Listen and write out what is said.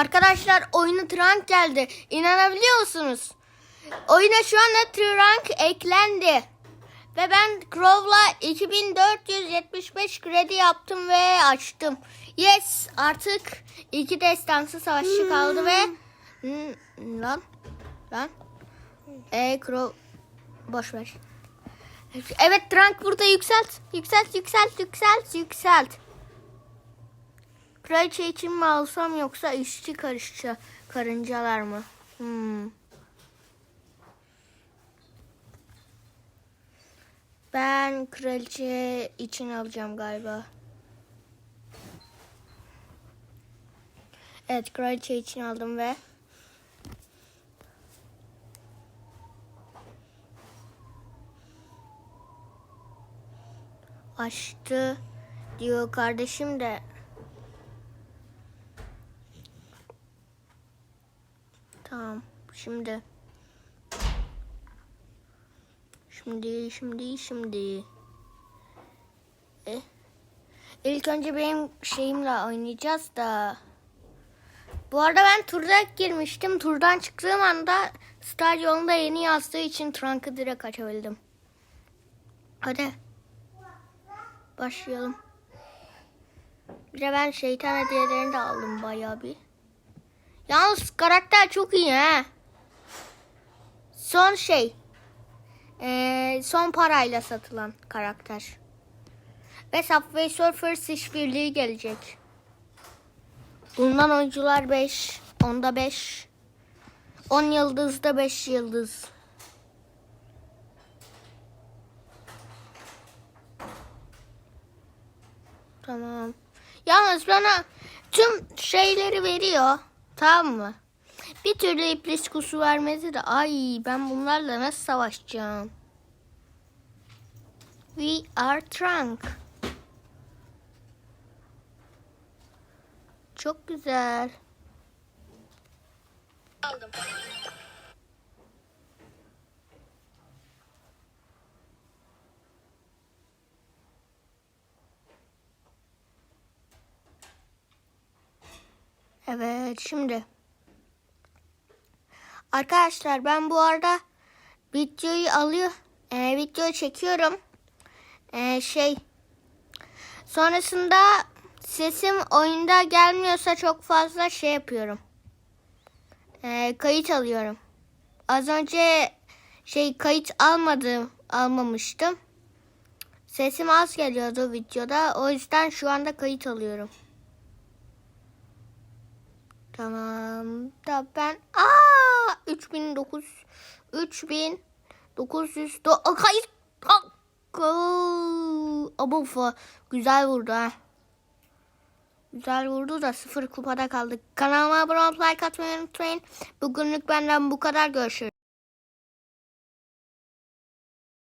Arkadaşlar oyuna Trunk geldi. İnanabiliyor musunuz? Oyuna şu anda Trunk eklendi. Ve ben Crow'la 2475 kredi yaptım ve açtım. Yes artık iki destansı savaşçı kaldı ve Hmm, lan lan e Crow boş ver. Evet Trunk burada yükselt. Yükselt yükselt yükselt yükselt. Kraliçe için mi alsam yoksa işçi karışça karıncalar mı? Hmm. Ben kraliçe için alacağım galiba. Evet kraliçe için aldım ve açtı diyor kardeşim de Tamam. Şimdi. Şimdi, şimdi, şimdi. Eh. İlk önce benim şeyimle oynayacağız da. Bu arada ben turda girmiştim. Turdan çıktığım anda stadyumda yeni yazdığı için Trunk'ı direkt açabildim. Hadi. Başlayalım. Bir de ben şeytan hediyelerini de aldım bayağı bir. Yalnız karakter çok iyi ha. Son şey. Ee, son parayla satılan karakter. Ve Subway Surfers işbirliği gelecek. Bundan oyuncular 5. Onda 5. 10 yıldızda 5 yıldız. Tamam. Yalnız bana tüm şeyleri veriyor. Tamam mı? Bir türlü iblis kusu vermedi de ay ben bunlarla nasıl savaşacağım? We are trunk. Çok güzel. aldım. Evet şimdi. Arkadaşlar ben bu arada videoyu alıyor. E, video çekiyorum. E, şey. Sonrasında sesim oyunda gelmiyorsa çok fazla şey yapıyorum. E, kayıt alıyorum. Az önce şey kayıt almadım, almamıştım. Sesim az geliyordu videoda. O yüzden şu anda kayıt alıyorum. Tamam da ben aa 3009 3900 do Aa, kayıt Abo fa güzel vurdu ha. Güzel vurdu da sıfır kupada kaldık. Kanalıma abone olup like atmayı unutmayın. Bugünlük benden bu kadar görüşürüz.